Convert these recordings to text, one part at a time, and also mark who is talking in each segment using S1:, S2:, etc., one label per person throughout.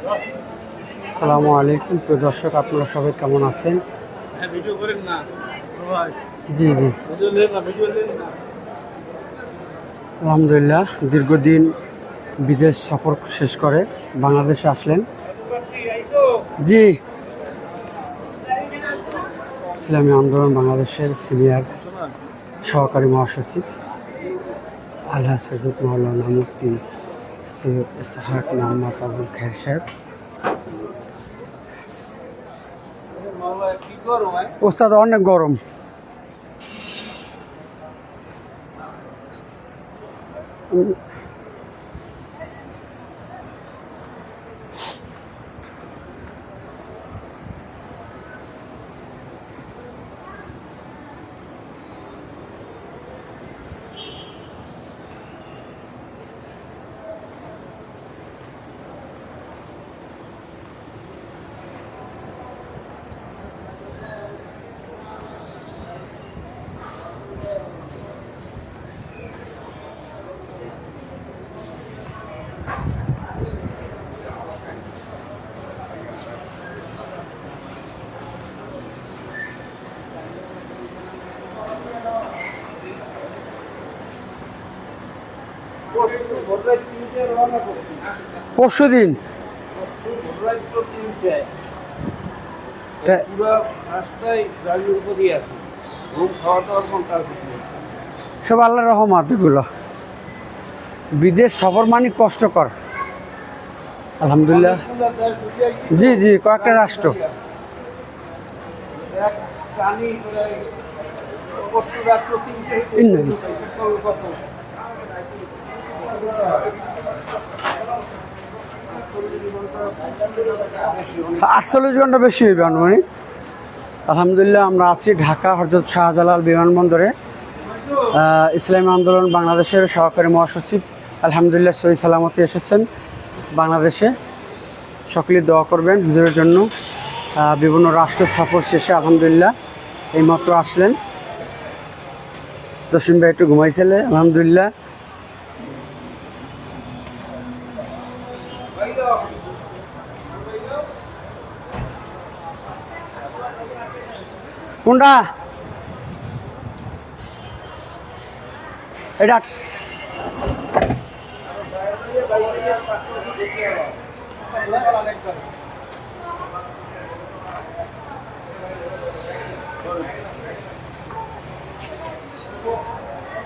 S1: আসসালামু আলাইকুম প্রিয় দর্শক আপনারা সবাই কেমন আছেন?
S2: না।
S1: জি জি। আলহামদুলিল্লাহ দীর্ঘদিন বিদেশ সফর শেষ করে বাংলাদেশে আসলেন। জি। ইসলামী আন্দোলন বাংলাদেশের সিনিয়র সহকারী মহাসচিব আল্লাহ সৈয়দ মৌলানা মুফতি সৈয়দ ইসহাক মোহাম্মদ আবুল খের সাহেব। ওস্তাদ অনেক গরম।
S2: নেই
S1: সব আল্লাহ রহমত এগুলো। বিদেশ সফর মানে কষ্টকর। আলহামদুলিল্লাহ। জি জি কয়েকটা রাষ্ট্র। আটচল্লিশ ঘণ্টা বেশি হইবে আনুমানিক। আলহামদুলিল্লাহ আমরা আছি ঢাকা, হজরত শাহজালাল বিমানবন্দরে। ইসলামী আন্দোলন বাংলাদেশের সহকারী মহাসচিব আলহামদুলিল্লাহ সহি সালামতে এসেছেন বাংলাদেশে। সকলে দোয়া করবেন হুজুরের জন্য। বিভিন্ন রাষ্ট্র সফর শেষে আলহামদুলিল্লাহ এইমাত্র আসলেন। দশম ভাই একটু ঘুমাইছিলে আলহামদুলিল্লাহ। কোনটা এটা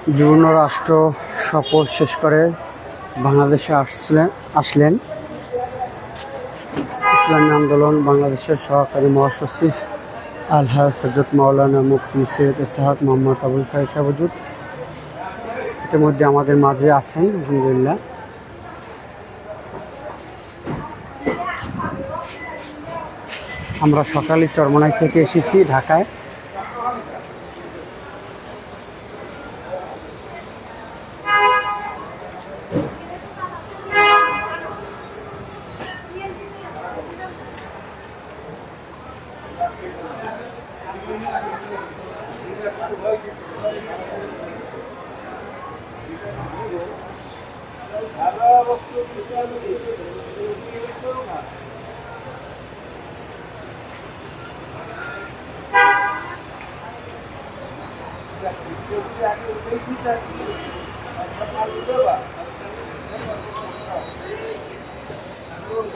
S1: বিভিন্ন রাষ্ট্র সফর শেষ করে বাংলাদেশে আসলেন আসলেন। ইসলামী আন্দোলন বাংলাদেশের সহকারী মহাসচিব আলহা সৈয়দ মাওলানা মুফতি সৈয়দ এসাহাদ মোহাম্মদ আবুল খাই সাবজুদ ইতিমধ্যে আমাদের মাঝে আছেন, আলহামদুলিল্লাহ। আমরা সকালে চরমনাই থেকে এসেছি ঢাকায়।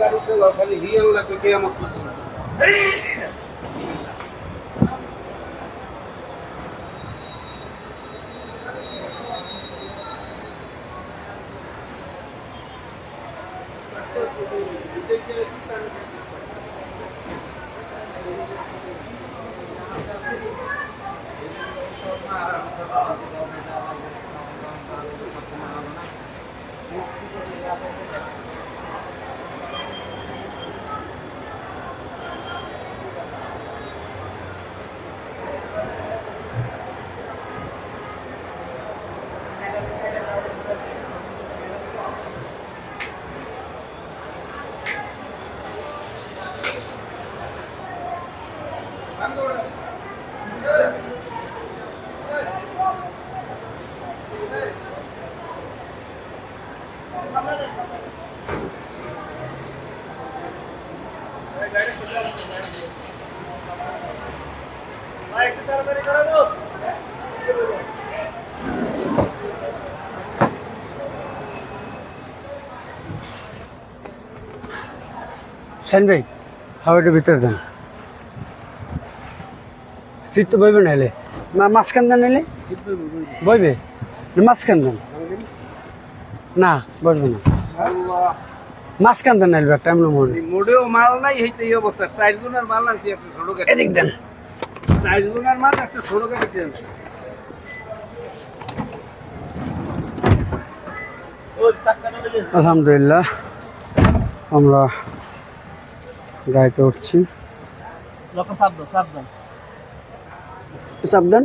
S2: গাড়ি চালাও খালি হিয়াল লাগবে কে আমার
S1: que ele está no Sen ভাই হাওয়াটা ভিতরে দেন। সিট তো বইবে না এলে। মাঝখান দেন এলে? বইবে? মাঝখান দেন। না বসবে না। মাঝখান দেন এলবে একটা
S2: মোড়েও মাল নাই এই অবস্থা। চারজনের মাল আনছি একটা ছোট
S1: এদিক দেন।
S2: জনের মাল একটা ছোট
S1: আলহামদুলিল্লাহ আমরা গাড়িতে উঠছি।
S2: সাবধান সাবধান।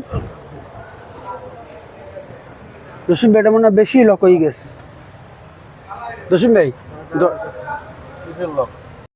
S1: ভাই এটা মনে হয় বেশি লক হয়ে গেছে। জসিম ভাই
S2: লক